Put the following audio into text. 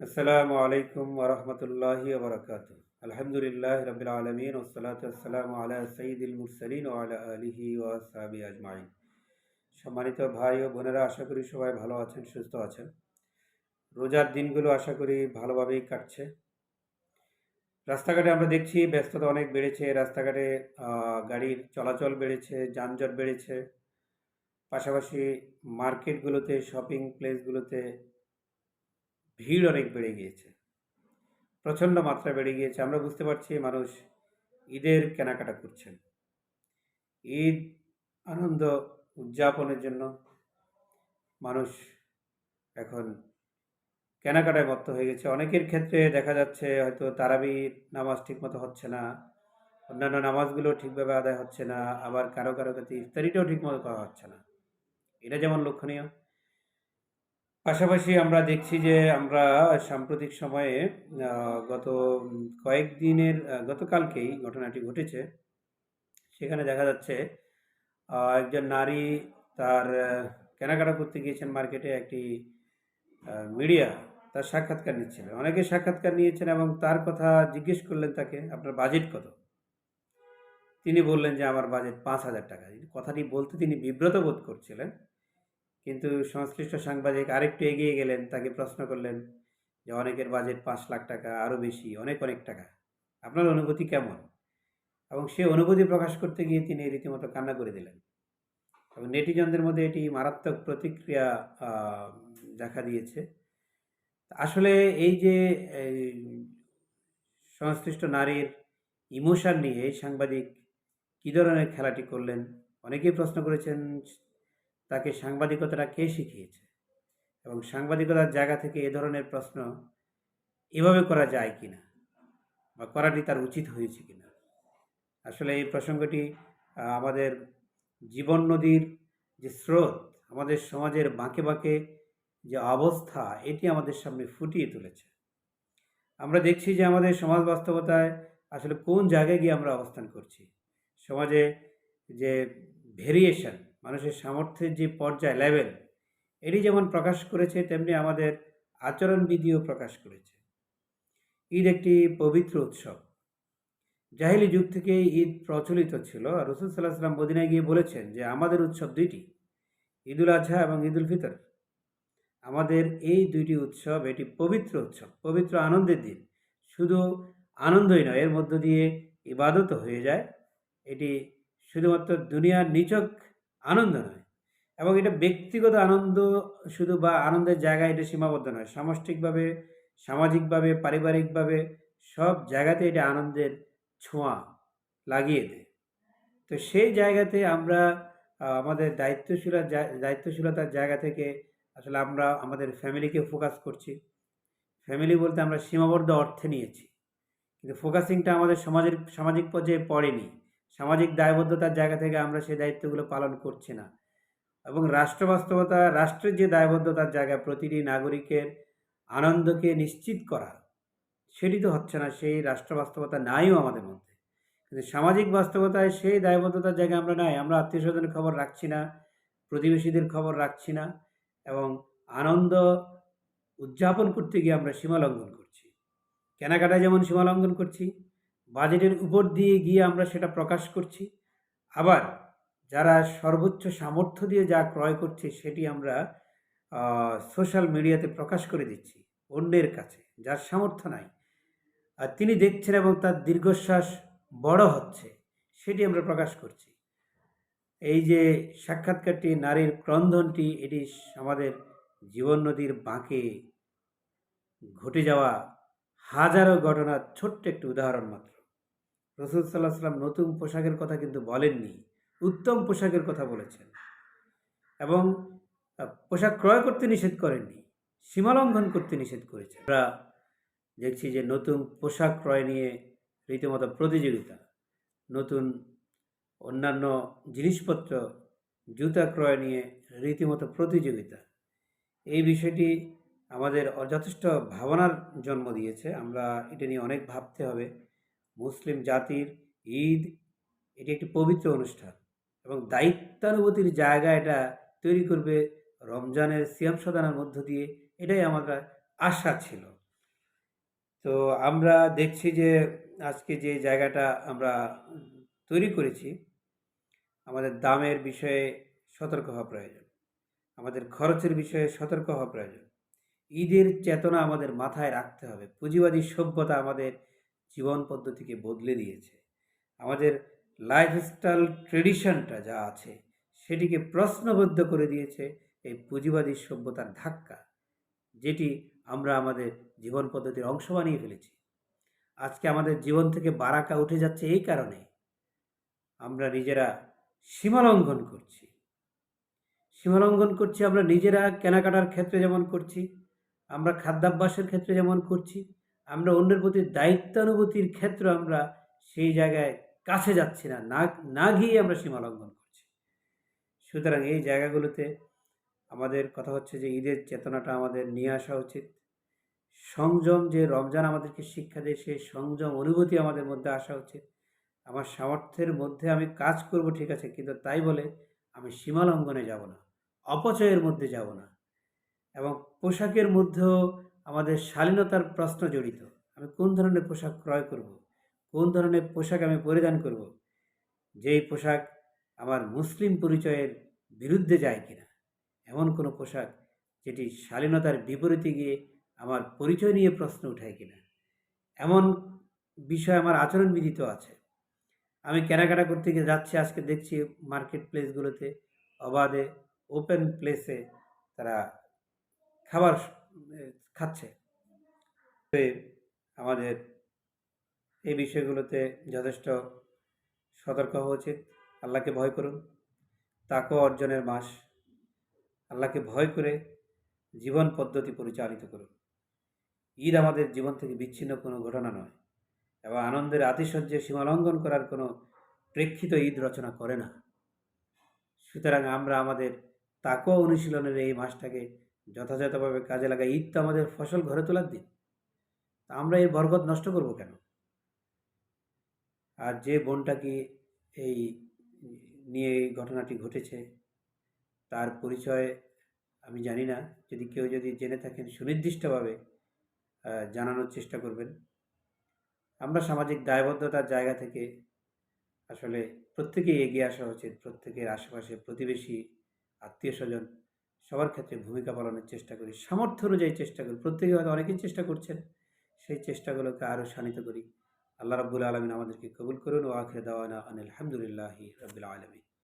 আসসালামু আলাইকুম ওরহমতুল্লাহি ওবরাকাত আলহামদুলিল্লাহ রবিল আলমিন ওসলাত আসসালামু আলা সঈদুল মুরসলিন ও আলা আলিহি ও সাহাবি আজমাইন। সম্মানিত ভাই ও বোনেরা, আশা করি সবাই ভালো আছেন, সুস্থ আছেন। রোজার দিনগুলো আশা করি ভালোভাবেই কাটছে। রাস্তাঘাটে আমরা দেখছি ব্যস্ততা অনেক বেড়েছে, রাস্তাঘাটে গাড়ির চলাচল বেড়েছে, যানজট বেড়েছে। পাশাপাশি মার্কেটগুলোতে, শপিং প্লেসগুলোতে ভিড় অনেক বেড়ে গিয়েছে। প্রচণ্ড মাত্রা বেড়ে গিয়েছে। আমরা বুঝতে পারছি মানুষ ঈদের কেনাকাটা করছেন। ঈদ আনন্দ উদযাপনের জন্য মানুষ এখন কেনাকাটায় মত্ত হয়ে গেছে। অনেকের ক্ষেত্রে দেখা যাচ্ছে হয়তো তারাবি নামাজ ঠিকমতো হচ্ছে না, অন্যান্য নামাজগুলো ঠিকভাবে আদায় হচ্ছে না, আবার কারও কারও কাছে ইফতারিটাও ঠিকমতো করা হচ্ছে না। এটা যেমন লক্ষণীয় পাশাপাশি আমরা দেখছি যে আমরা সাম্প্রতিক সময়ে গত কয়েকদিনের গতকালকেই ঘটনাটি ঘটেছে। সেখানে দেখা যাচ্ছে একজন নারী তার কেনাকাটা করতে গিয়েছেন মার্কেটে একটি মিডিয়া তার সাক্ষাৎকার নিচ্ছিলেন অনেকে সাক্ষাৎকার নিয়েছেন এবং তার কথা জিজ্ঞেস করলেন তাকে, আপনার বাজেট কত? তিনি বললেন যে, আমার বাজেট পাঁচ হাজার টাকা। কথাটি বলতে তিনি বিব্রত বোধ করছিলেন। কিন্তু সংশ্লিষ্ট সাংবাদিক আরেকটু এগিয়ে গেলেন, তাকে প্রশ্ন করলেন যে অনেকের বাজেট পাঁচ লাখ টাকা আরও বেশি, অনেক অনেক টাকা। আপনার অনুভূতি কেমন? এবং সে অনুভূতি প্রকাশ করতে গিয়ে তিনি রীতিমতো কান্না করে দিলেন। এবং নেটিজনদের মধ্যে এটি মারাত্মক প্রতিক্রিয়া দেখা দিয়েছে। আসলে এই যে সংশ্লিষ্ট নারীর ইমোশন নিয়ে সাংবাদিক কী ধরনের খেলাটি করলেন? অনেকেই প্রশ্ন করেছেন তাকে সাংবাদিকতাটা কে শিখিয়েছে? এবং সাংবাদিকতার জায়গা থেকে এ ধরনের প্রশ্ন এভাবে করা যায় কি না বা করাটি তার উচিত হয়েছে কি না আসলে এই প্রসঙ্গটি আমাদের জীবন নদীর যে স্রোত, আমাদের সমাজের বাঁকে বাঁকে যে অবস্থা, এটি আমাদের সামনে ফুটিয়ে তুলেছে। আমরা দেখছি যে আমাদের সমাজ বাস্তবতায় আসলে কোন জায়গায় গিয়ে আমরা অবস্থান করছি? সমাজে যে ভেরিয়েশন মানুষের সামর্থ্যের যে পর্যায় লেভেল এটি যেমন প্রকাশ করেছে, তেমনি আমাদের আচরণবিধিও প্রকাশ করেছে। ঈদ একটি পবিত্র উৎসব। জাহিলি যুগ থেকে ঈদ প্রচলিত ছিল আর রসুল সাল্লাহ সাল্লাম মদিনায় গিয়ে বলেছেন যে, আমাদের উৎসব দুইটি, ঈদুল আজহা এবং ঈদুল ফিতর। আমাদের এই দুইটি উৎসব, এটি পবিত্র উৎসব, পবিত্র আনন্দের দিন। শুধু আনন্দই নয়, এর মধ্য দিয়ে ইবাদত হয়ে যায়। এটি শুধুমাত্র দুনিয়ার নিচক আনন্দ নয়। এবং এটা ব্যক্তিগত আনন্দ শুধু বা আনন্দের জায়গায় এটা সীমাবদ্ধ নয়। সামষ্টিকভাবে, সামাজিকভাবে, পারিবারিকভাবে সব জায়গাতে এটা আনন্দের ছোঁয়া লাগিয়ে দেয়। তো সেই জায়গাতে আমরা আমাদের দায়িত্বশীলা দায়িত্বশীলতার জায়গা থেকে আসলে আমরা আমাদের ফ্যামিলিকে ফোকাস করছি। ফ্যামিলি বলতে আমরা সীমাবদ্ধ অর্থে নিয়েছি। কিন্তু ফোকাসিংটা আমাদের সমাজের, সামাজিক পর্যায়ে পড়েনি। সামাজিক দায়বদ্ধতার জায়গা থেকে আমরা সেই দায়িত্বগুলো পালন করছি না। এবং রাষ্ট্র বাস্তবতা, রাষ্ট্রের যে দায়বদ্ধতার জায়গা, প্রতিটি নাগরিকের আনন্দকে নিশ্চিত করা, সেটি তো হচ্ছে না, সেই রাষ্ট্র বাস্তবতা নাইও আমাদের মধ্যে। কিন্তু সামাজিক বাস্তবতায় সেই দায়বদ্ধতার জায়গায় আমরা নাই, আমরা আত্মীয় স্বজনের খবর রাখছি না, প্রতিবেশীদের খবর রাখছি না, এবং আনন্দ উদযাপন করতে গিয়ে আমরা সীমা লঙ্ঘন করছি। কেনাকাটায় যেমন সীমা লঙ্ঘন করছি বাজেটের উপর দিয়ে গিয়ে আমরা সেটা প্রকাশ করছি। আবার যারা সর্বোচ্চ সামর্থ্য দিয়ে যা ক্রয় করছে সেটি আমরা সোশ্যাল মিডিয়াতে প্রকাশ করে দিচ্ছি অন্যের কাছে, যার সামর্থ্য নাই। আর তিনি দেখছেন এবং তার দীর্ঘশ্বাস বড় হচ্ছে, সেটি আমরা প্রকাশ করছি। এই যে সাক্ষাৎকারটি, নারীর ক্রন্দনটি, এটি আমাদের জীবন নদীর বাঁকে ঘটে যাওয়া হাজারো ঘটনার ছোট্ট একটি উদাহরণ মাত্র। রসুল সাল্লাহ সাল্লাম নতুন পোশাকের কথা কিন্তু বলেননি, উত্তম পোশাকের কথা বলেছেন এবং পোশাক ক্রয় করতে নিষেধ করেননি সীমালঙ্ঘন করতে নিষেধ করেছেন। আমরা দেখছি যে নতুন পোশাক ক্রয় নিয়ে রীতিমতো প্রতিযোগিতা, নতুন অন্যান্য জিনিসপত্র, জুতা ক্রয় নিয়ে রীতিমতো প্রতিযোগিতা, এই বিষয়টি আমাদের যথেষ্ট ভাবনার জন্ম দিয়েছে। আমরা এটা নিয়ে অনেক ভাবতে হবে। মুসলিম জাতির ঈদ, এটি একটি পবিত্র অনুষ্ঠান এবং দায়িত্বানুভূতির জায়গা এটা তৈরি করবে রমজানের সিয়াম সাধনার মধ্য দিয়ে, এটাই আমার আশা ছিল। তো আমরা দেখছি যে আজকে যে জায়গাটা আমরা তৈরি করেছি, আমাদের দামের বিষয়ে সতর্ক হওয়া প্রয়োজন, আমাদের খরচের বিষয়ে সতর্ক হওয়া প্রয়োজন, ঈদের চেতনা আমাদের মাথায় রাখতে হবে, পুঁজিবাদী সভ্যতা আমাদের জীবন পদ্ধতিকে বদলে দিয়েছে। আমাদের লাইফস্টাইল ট্রেডিশনটা যা আছে, সেটিকে প্রশ্নবদ্ধ করে দিয়েছে এই পুঁজিবাদী সভ্যতার ধাক্কা, যেটি আমরা আমাদের জীবন পদ্ধতির অংশ বানিয়ে ফেলেছি। আজকে আমাদের জীবন থেকে বারাকা উঠে যাচ্ছে এই কারণে আমরা নিজেরা সীমালঙ্ঘন করছি। সীমালঙ্ঘন করছি, আমরা নিজেরা কেনাকাটার ক্ষেত্রে যেমন করছি, আমরা খাদ্যাভ্যাসের ক্ষেত্রে যেমন করছি আমরা অন্যের প্রতি দায়িত্বানুভূতির ক্ষেত্র আমরা সেই জায়গায় কাছে যাচ্ছি না না না গিয়ে আমরা সীমালঙ্ঘন করছি। সুতরাং এই জায়গাগুলোতে আমাদের কথা হচ্ছে যে ঈদের চেতনাটা আমাদের নিয়ে আসা উচিত। সংযম যে রমজান আমাদেরকে শিক্ষা দেয়, সেই সংযম অনুভূতি আমাদের মধ্যে আসা উচিত। আমার সামর্থ্যের মধ্যে আমি কাজ করব, ঠিক আছে, কিন্তু তাই বলে আমি সীমালঙ্ঘনে যাব না, অপচয়ের মধ্যে যাব না। এবং পোশাকের মধ্যেও আমাদের শালীনতার প্রশ্ন জড়িত। আমি কোন ধরনের পোশাক ক্রয় করব? কোন ধরনের পোশাক আমি পরিধান করব? যেই পোশাক আমার মুসলিম পরিচয়ের বিরুদ্ধে যায় কিনা? এমন কোনো পোশাক যেটি শালীনতার বিপরীতে গিয়ে আমার পরিচয় নিয়ে প্রশ্ন উঠায় কিনা? এমন বিষয় আমার আচরণবিধিত আছে। আমি কেনাকাটা করতে গিয়ে যাচ্ছি, আজকে দেখছি মার্কেট প্লেসগুলোতে অবাধে, ওপেন প্লেসে তারা খাবার খাচ্ছে। আমাদের এই বিষয়গুলোতে যথেষ্ট সতর্ক হওয়া উচিত। আল্লাহকে ভয় করুন। তাকে অর্জনের মাস। আল্লাহকে ভয় করে জীবন পদ্ধতি পরিচালিত করুন। ঈদ আমাদের জীবন থেকে বিচ্ছিন্ন কোনো ঘটনা নয় এবং আনন্দের আতিশয্যে সীমালঙ্ঘন করার কোনো প্রেক্ষিত ঈদ রচনা করে না। সুতরাং আমরা আমাদের তাকও অনুশীলনের এই মাসটাকে যথাযথভাবে কাজে লাগাই, ঈদ তো আমাদের ফসল ঘরে তোলার দিন। তা আমরা এর বরকত নষ্ট করব কেন? আর যে বোনটাকে এই নিয়ে এই ঘটনাটি ঘটেছে, তার পরিচয় আমি জানি না। যদি কেউ যদি জেনে থাকেন, সুনির্দিষ্টভাবে জানানোর চেষ্টা করবেন। আমরা সামাজিক দায়বদ্ধতার জায়গা থেকে আসলে প্রত্যেকেই এগিয়ে আসা উচিত, প্রত্যেকের আশেপাশে প্রতিবেশী, আত্মীয় স্বজন। সবার ক্ষেত্রে ভূমিকা পালনের চেষ্টা করি। সামর্থ্য অনুযায়ী চেষ্টা করি। প্রত্যেকে হয়তো অনেকেই চেষ্টা করছেন, সেই চেষ্টাগুলোকে আরও শানিত করি। আল্লাহ রাবুল আলমিন আমাদেরকে কবুল করুন। ও আখরে দাওয়ানা আনিল আলহামদুলিল্লাহি রবিল আলমিন।